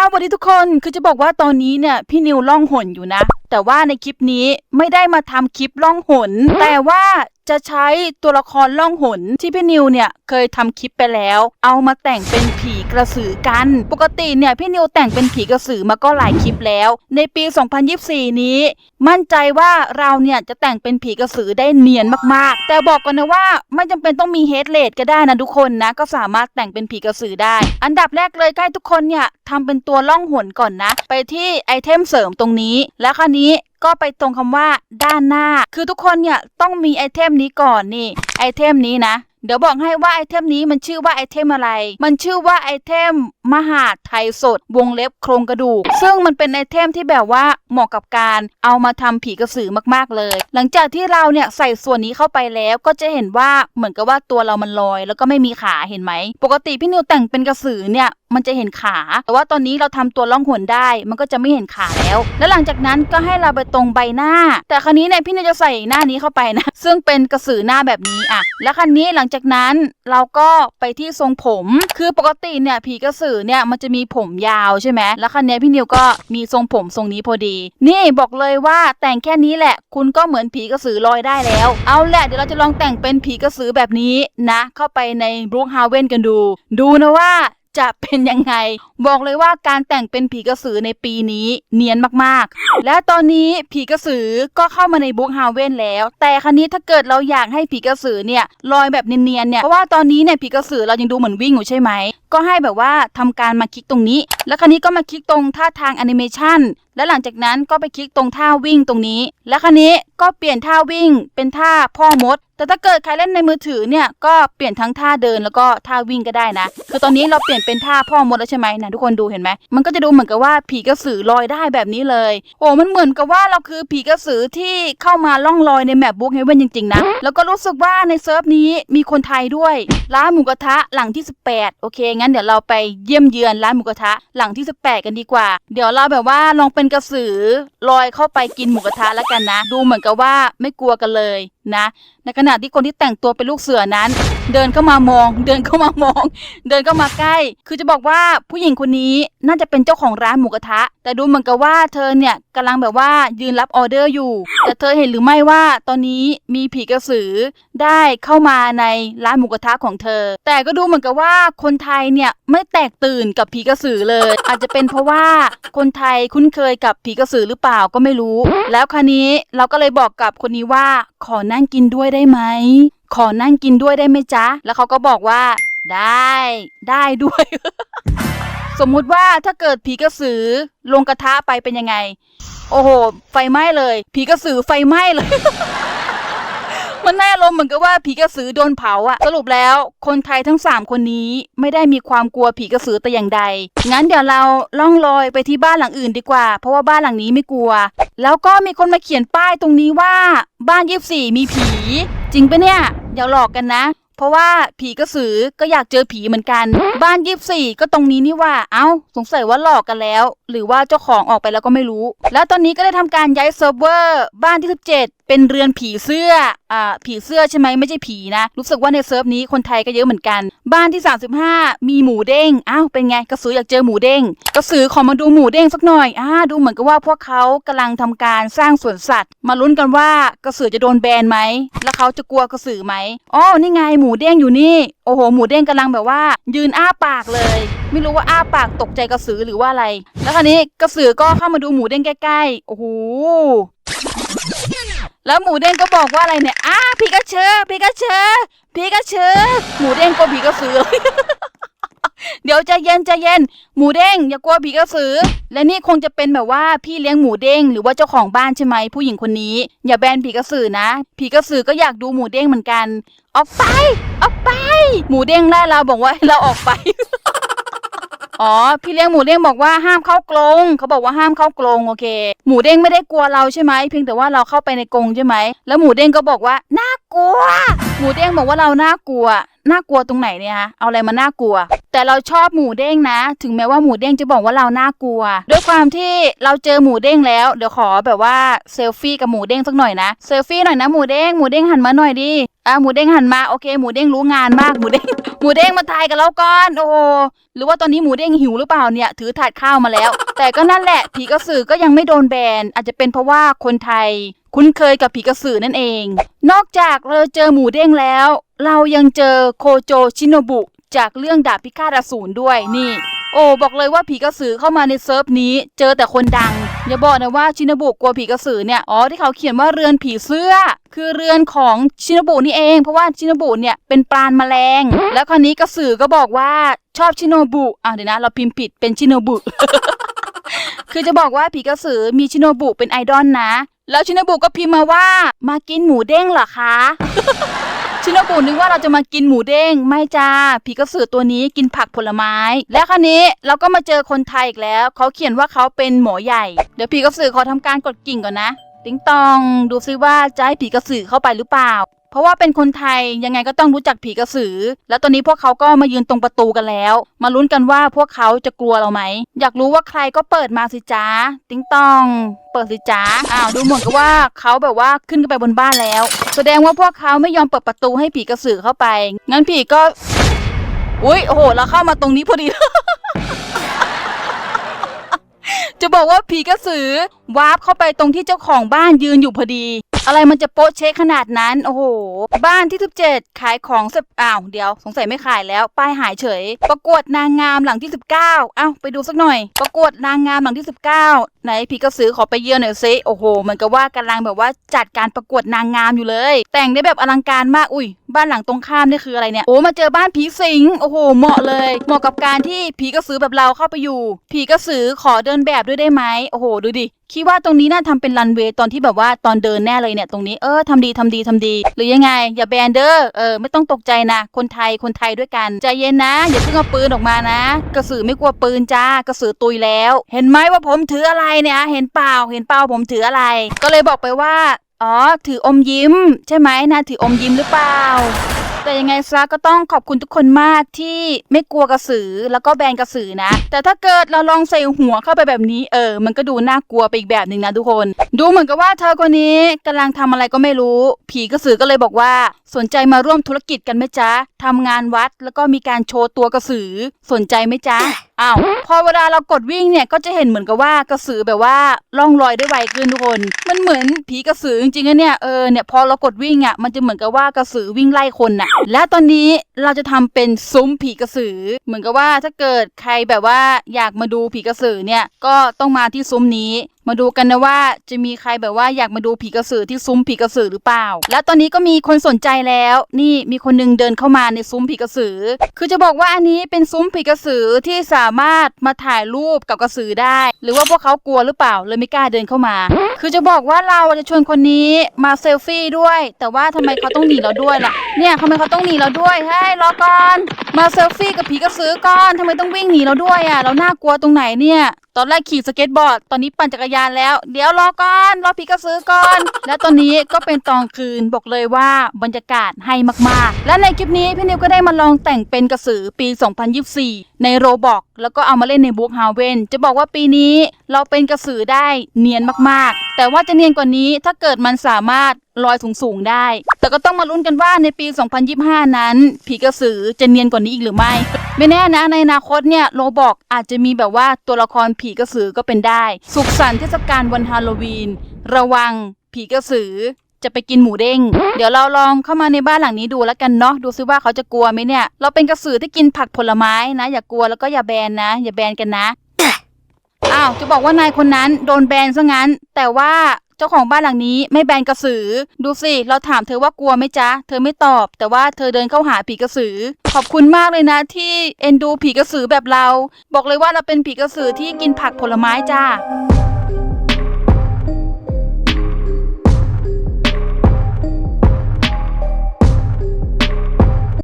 สวัสดีทุกคนคือจะบอกว่าตอนนี้เนี่ยพี่นิวล่องหนอยู่นะ แต่ว่าในคลิปนี้ไม่ได้มาทำคลิปล่องหน แต่ว่า จะใช้ตัวละครล่องหนที่พี่นิวเนี่ยเคยทำคลิปไปแล้ว เอามาแต่งเป็นผีกระสือกัน ปกติเนี่ยพี่นิวแต่งเป็นผีกระสือมาก็หลายคลิปแล้ว ในปี 2024 นี้ มั่นใจว่าเราเนี่ยจะแต่งเป็นผีกระสือได้เนียนมากๆ แต่บอกก่อนนะว่าไม่จำเป็นต้องมีเฮดเลดก็ได้นะทุกคนนะก็สามารถแต่งเป็นผีกระสือได้ อันดับแรกเลยใก็ให้ทุกคนเนี่ยทำเป็นตัวล่องหนก่อนนะ ไปที่ไอเทมเสริมตรงนี้ แล้วคราวนี้ ก็ไปตรงคำว่าด้านหน้า คือทุกคนเนี่ยต้องมีไอเทมนี้ก่อนนี่ไอเทมนี้นะ เดี๋ยวบอกให้ว่าไอเทมนี้มันชื่อว่าไอเทมอะไร มันชื่อว่าไอเทมมหาดไทยสด วงเล็บโครงกระดูก ซึ่งมันเป็นไอเทมที่แบบว่าเหมาะกับการเอามาทำผีกระสือมากๆเลย หลังจากที่เราเนี่ยใส่ส่วนนี้เข้าไปแล้วก็จะเห็นว่าเหมือนกับว่าตัวเรามันลอย แล้วก็ไม่มีขาเห็นไหม ปกติพี่นิวแต่งเป็นกระสือเนี่ยมันจะเห็นขา แต่ว่าตอนนี้เราทำตัวล่องหนได้ มันก็จะไม่เห็นขาแล้ว แล้วหลังจากนั้นก็ให้เราไปตรงใบหน้า แต่ครั้นี้เนี่ยพี่นิวจะใส่หน้านี้เข้าไปนะ ซึ่งเป็นกระสือหน้าแบบนี้อะ แล้วครั้นี้หลังจากนั้นเราก็ไปที่ทรงผม คือปกติเนี่ยผีกระสือเนี่ยมันจะมีผมยาวใช่ไหมแล้วครั้นี้พี่นิวก็มีทรงผมทรงนี้พอดี นี่บอกเลยว่าแต่งแค่นี้แหละ คุณก็เหมือนผีกระสือลอยได้แล้ว เอาแหละเดี๋ยวเราจะลองแต่งเป็นผีกระสือแบบนี้นะ เข้าไปในบรูคฮาเวนกันดู ดูนะว่า จะเป็นยังไง บอกเลยว่าการแต่งเป็นผีกระสือในปีนี้เนียนมากๆ และตอนนี้ผีกระสือก็เข้ามาในบุ๊กฮาเว่นแล้ว แต่ครั้นี้ถ้าเกิดเราอยากให้ผีกระสือเนี่ยลอยแบบเนียนๆเนี่ยเพราะว่าตอนนี้เนี่ยผีกระสือเรายังดูเหมือนวิ่งอยู่ใช่ไหมก็ให้แบบว่าทำการมาคลิกตรงนี้ แล้วครั้นี้ก็มาคลิกตรงท่าทางแอนิเมชัน และหลังจากนั้นก็ไปคลิกตรงท่าวิ่งตรงนี้ และครั้นี้ก็เปลี่ยนท่าวิ่งเป็นท่าพ่อมด แต่ถ้าเกิดใครเล่นในมือถือเนี่ยก็เปลี่ยนทั้งท่าเดินแล้วก็ท่าวิ่งก็ได้นะ คือตอนนี้เราเปลี่ยนเป็นท่าพ่อมดแล้วใช่ไหมนะทุกคนดูเห็นไหมมันก็จะดูเหมือนกับว่าผีกระสือลอยได้แบบนี้เลยโอ้มันเหมือนกับว่าเราคือผีกระสือที่เข้ามาล่องลอยในแมปบุ๊กเฮเว่นจริงๆนะแล้วก็รู้สึกว่าในเซิร์ฟนี้มีคนไทยด้วย ร้านหมูกระทะหลังที่ 18 โอเค งั้นเดี๋ยวเราไปเยี่ยมเยือนร้านหมูกระทะหลังที่ 18 กันดีกว่า เดี๋ยวเราแบบว่าลองเป็นกระสือลอยเข้าไปกินหมูกระทะแล้วกันนะ ดูเหมือนกับว่าไม่กลัวกันเลย นะ ในขณะที่คนที่แต่งตัวเป็นลูกเสือนั้น เดินเข้ามามอง เดินเข้ามามอง เดินเข้ามาใกล้ คือจะบอกว่าผู้หญิงคนนี้น่าจะเป็นเจ้าของร้านหมูกระทะ แต่ดูเหมือนกับว่าเธอเนี่ยกำลังแบบว่ายืนรับออเดอร์อยู่ แต่เธอเห็นหรือไม่ว่าตอนนี้มีผีกระสือได้เข้ามาในร้านหมูกระทะของเธอ แต่ก็ดูเหมือนกับว่าคนไทยเนี่ยไม่แตกตื่นกับผีกระสือเลย อาจจะเป็นเพราะว่าคนไทยคุ้นเคยกับผีกระสือหรือเปล่าก็ไม่รู้ แล้วคราวนี้เราก็เลยบอกกับคนนี้ว่าขอแนั่่งกินด้วยได้ไหม ขอนั่งกินด้วยได้ไหมจ๊ะ แล้วเขาก็บอกว่า ได้ ได้ด้วย สมมุติว่าถ้าเกิดผีกระสือลงกระทะไปเป็นยังไง โอ้โห ไฟไหม้เลย ผีกระสือไฟไหม้เลย มันน่าอารมณ์เหมือนกับว่าผีกระสือโดนเผาอะสรุปแล้วคนไทยทั้ง 3 คนนี้ไม่ได้มีความกลัวผีกระสือแต่อย่างใด งั้นเดี๋ยวเราล่องลอยไปที่บ้านหลังอื่นดีกว่า เพราะว่าบ้านหลังนี้ไม่กลัว แล้วก็มีคนมาเขียนป้ายตรงนี้ว่าบ้านยี่สี่มีผี จริงปะเนี่ยอย่าหลอกกันนะ เพราะว่าผีกระสือก็อยากเจอผีเหมือนกัน บ้านยี่สี่ก็ตรงนี้นี่ว่า เอ้า สงสัยว่าหลอกกันแล้ว หรือว่าเจ้าของออกไปแล้วก็ไม่รู้ แล้วตอนนี้ก็ได้ทำการย้ายเซิร์ฟเวอร์บ้านที่ 17 เป็นเรือนผีเสื้ออ่าผีเสื้อใช่ไหมไม่ใช่ผีนะ รู้สึกว่าในเซิร์ฟนี้คนไทยก็เยอะเหมือนกัน บ้านที่ 35 มีหมูเด้งอ้าวเป็นไงกระสืออยากเจอหมูเด้งกระสือขอมาดูหมูเด้งสักหน่อยอ่าดูเหมือนกับว่าพวกเขากำลังทำการสร้างสวนสัตว์ มาลุ้นกันว่ากระสือจะโดนแบนไหมแล้วเขาจะกลัวกระสือไหมอ๋อนี่ไงหมูเด้งอยู่นี่โอ้โหหมูเด้งกำลังแบบว่า ยืนอ้าปากเลย ไม่รู้ว่าอ้าปากตกใจกระสือหรือว่าอะไร แล้วคราวนี้กระสือก็เข้ามาดูหมูเด้งใกล้ๆโอ้โห แล้วหมูเด้งก็บอกว่าอะไรเนี่ยอ้าพีกระเชอพีกระเชอพีกระเชอหมูเด้งก็ผีกระสือ เดี๋ยวใจเย็นใจเย็น หมูเด้งอย่ากลัวผีกระสือ และนี่คงจะเป็นแบบว่าพี่เลี้ยงหมูเด้งหรือว่าเจ้าของบ้านใช่ไหมผู้หญิงคนนี้ อย่าแบนผีกระสือนะ ผีกระสือก็อยากดูหมูเด้งเหมือนกัน ออกไป ออกไป หมูเด้งไล่เราบอกว่าให้เราออกไป อ๋อพี่เลี้ยงหมูเด้งบอกว่าห้ามเข้ากรงเขาบอกว่าห้ามเข้ากรงโอเค หมูเด้งไม่ได้กลัวเราใช่ไหมเพียงแต่ว่าเราเข้าไปในกรงใช่ไหมแล้วหมูเด้งก็บอกว่าน่ากลัว หมูเด้งบอกว่าเราน่ากลัว น่ากลัวตรงไหนเนี่ยฮะเอาอะไรมาน่ากลัว แต่เราชอบหมูเด้งนะ ถึงแม้ว่าหมูเด้งจะบอกว่าเราน่ากลัว ด้วยความที่เราเจอหมูเด้งแล้ว เดี๋ยวขอแบบว่าเซลฟี่กับหมูเด้งสักหน่อยนะ เซลฟี่หน่อยนะหมูเด้ง หมูเด้งหันมาหน่อยดิ อะหมูเด้งหันมา โอเค หมูเด้งรู้งานมาก หมูเด้ง หมูเด้งมาถ่ายกับเราก่อน โอ้โห หรือว่าตอนนี้หมูเด้งหิวหรือเปล่าเนี่ย ถือถาดข้าวมาแล้ว แต่ก็นั่นแหละ ผีกระสือก็ยังไม่โดนแบน อาจจะเป็นเพราะว่าคนไทย คุ้นเคยกับผีกระสือนั่นเอง นอกจากเราเจอหมูเด้งแล้ว เรายังเจอโคโจชิโนบุ จากเรื่องดาบพิฆาตอสูรด้วยนี่ โอ้บอกเลยว่าผีกระสือเข้ามาในเซิร์ฟนี้ เจอแต่คนดัง อย่าบอกนะว่าชินบุกลัวผีกระสือเนี่ยอ๋อที่เขาเขียนว่าเรือนผีเสื้อ คือเรือนของชินบุนี่เอง เพราะว่าชินบุเนี่ยเป็นปราณแมลง แล้วคราวนี้กระสือก็บอกว่าชอบชิโนบุอะเดี๋ยวนะเราพิมพ์ผิดเป็นชิโนบุคือจะบอกว่าผีกระสือมีชิโนบุเป็นไอดอลนะ แล้วชินบุก็พิมพ์มาว่า มากินหมูเด้งเหรอคะ ชินบุนึกว่าเราจะมากินหมูเด้งไม่จ้าผีกระสือตัวนี้กินผักผลไม้ และคราวนี้เราก็มาเจอคนไทยอีกแล้ว เขาเขียนว่าเขาเป็นหมอใหญ่ เดี๋ยวผีกระสือขอทำการกดกิ่งก่อนนะ ติ๊งตอง ดูซิว่าจะให้ผีกระสือเข้าไปหรือเปล่า เพราะว่าเป็นคนไทยยังไงก็ต้องรู้จักผีกระสือ แล้วตอนนี้พวกเขาก็มายืนตรงประตูกันแล้ว มาลุ้นกันว่าพวกเขาจะกลัวเราไหม อยากรู้ว่าใครก็เปิดมาสิจ้าติ๊งตอง เปิดสิจ้าอ้าวดูเหมือนกับว่าเขาแบบว่าขึ้นไปบนบ้านแล้ว แสดงว่าพวกเขาไม่ยอมเปิดประตูให้ผีกระสือเข้าไป งั้นผีก็ อุ้ยโอ้โหเราเข้ามาตรงนี้พอดี จะบอกว่าผีกระสือวาร์ปเข้าไปตรงที่เจ้าของบ้านยืนอยู่พอดี อะไรมันจะโป๊ะเช็คขนาดนั้น โอ้โห บ้านที่17ขายของสร็จอ้าวเดี๋ยว สงสัยไม่ขายแล้ว ป้ายหายเฉย ประกวดนางงามหลังที่ 19อ้าวไปดูสักหน่อย ประกวดนางงามหลังที่ 19 ไหนผีกระสือขอไปเยือนหน่อยซิโอ้โหเหมือนกับว่ากำลังแบบว่าจัดการประกวดนางงามอยู่เลย แต่งได้แบบอลังการมากอุ้ย บ้านหลังตรงข้ามนี่คืออะไรเนี่ยโอ้มาเจอบ้านผีสิงโอ้โห เหมาะเลย เหมาะกับการที่ผีกระสือแบบเราเข้าไปอยู่ ผีกระสือขอเดินแบบด้วยได้ไหมโอ้โห ดูดิคิดว่าตรงนี้น่าทำเป็นรันเวย์ตอนที่แบบว่าตอนเดินแน่เลยเนี่ยตรงนี้เออทำดีทำดีทำดี หรือยังไง อย่าแบนเดอร์เออไม่ต้องตกใจนะ คนไทยคนไทยด้วยกันใจเย็นนะอย่าเพิ่งเอาปืนออกมานะ กระสือไม่กลัวปืนจ้ากระสือตุยแล้ว เห็นไหมว่าผมถืออะไรเนี่ยเห็นเปล่าเห็นเปล่าผมถืออะไร ก็เลยบอกไปว่าอ๋อถืออมยิ้ม ใช่ไหมนะถืออมยิ้มหรือเปล่า แต่ยังไงซะก็ต้องขอบคุณทุกคนมากที่ไม่กลัวกระสือแล้วก็แบนกระสือนะ แต่ถ้าเกิดเราลองใส่หัวเข้าไปแบบนี้เออ มันก็ดูน่ากลัวไปอีกแบบหนึ่งนะทุกคน ดูเหมือนกับว่าเธอคนนี้กำลังทำอะไรก็ไม่รู้ ผีกระสือก็เลยบอกว่า สนใจมาร่วมธุรกิจกันไหมจ๊ะทำงานวัดแล้วก็มีการโชว์ตัวกระสือสนใจไหมจ๊ะ อ้าวพอเวลาเรากดวิ่งเนี่ยก็จะเห็นเหมือนกับว่ากระสือแบบว่าล่องลอยได้ไวขึ้นทุกคน มันเหมือนผีกระสือจริงๆนะเนี่ยเออเนี่ยพอเรากดวิ่งอะมันจะเหมือนกับว่ากระสือวิ่งไล่คนน่ะ และตอนนี้ เราจะทำเป็นซุ้มผีกระสือ เหมือนกับว่าถ้าเกิดใครแบบว่าอยากมาดูผีกระสือเนี่ยก็ต้องมาที่ซุ้มนี้ มาดูกันนะว่าจะมีใครแบบว่าอยากมาดูผีกระสือที่ซุ้มผีกระสือหรือเปล่า แล้วตอนนี้ก็มีคนสนใจแล้ว นี่มีคนหนึงเดินเข้ามาในซุ้มผีกระสือ คือจะบอกว่าอันนี้เป็นซุ้มผีกระสือที่สามารถมาถ่ายรูปกับกระสือได้ หรือว่าพวกเขากลัวหรือเปล่าเลยไม่กล้าเดินเข้ามา คือจะบอกว่าเราจะชวนคนนี้มาเซลฟี่ด้วย แต่ว่าทำไมเขาต้องหนีเราด้วยล่ะเนี่ยทำไมเขาต้องหนีเราด้วยฮ้รอก่อน มาเซลฟี่กับผีกระสือก่อนทำไมต้องวิ่งหนีเราด้วยอะ เราน่ากลัวตรงไหนเนี่ย ตอนแรกขี่สเก็ตบอร์ด ตอนนี้ปั่นจักรยานแล้ว เดี๋ยวรอก่อน รอผีกระสือก่อน และตอนนี้ก็เป็นตอนคืน บอกเลยว่าบรรยากาศให้มากๆ และในคลิปนี้พี่นิวก็ได้มาลองแต่งเป็นกระสือปี 2024 ในโรบอกแล้วก็เอามาเล่นในบุ๊กฮาวเวนจะบอกว่าปีนี้เราเป็นกระสือได้เนียนมากๆ แต่ว่าจะเนียนกว่านี้ถ้าเกิดมันสามารถ ลอยสูงๆได้ แต่ก็ต้องมาลุ้นกันว่าในปี 2025 นั้น ผีกระสือจะเนียนกว่านี้อีกหรือไม่ ไม่แน่นะในอนาคตเนี่ยโรบอกอาจจะมีแบบว่าตัวละครผีกระสือก็เป็นได้ สุขสันต์เทศกาลวันฮาโลวีน ระวังผีกระสือจะไปกินหมูเด้ง เดี๋ยวเราลองเข้ามาในบ้านหลังนี้ดูแล้วกันเนาะ ดูซิว่าเขาจะกลัวไหมเนี่ย เราเป็นกระสือที่กินผักผลไม้นะ อย่ากลัวแล้วก็อย่าแบนนะ อย่าแบนกันนะ อ้าวจะบอกว่านายคนนั้นโดนแบนซะงั้น แต่ว่าเจ้าของบ้านหลังนี้ไม่แบนกระสือ ดูสิ เราถามเธอว่ากลัวไหมจ๊ะ เธอไม่ตอบ แต่ว่าเธอเดินเข้าหาผีกระสือ ขอบคุณมากเลยนะที่เอ็นดูผีกระสือแบบเรา บอกเลยว่าเราเป็นผีกระสือที่กินผักผลไม้จ้า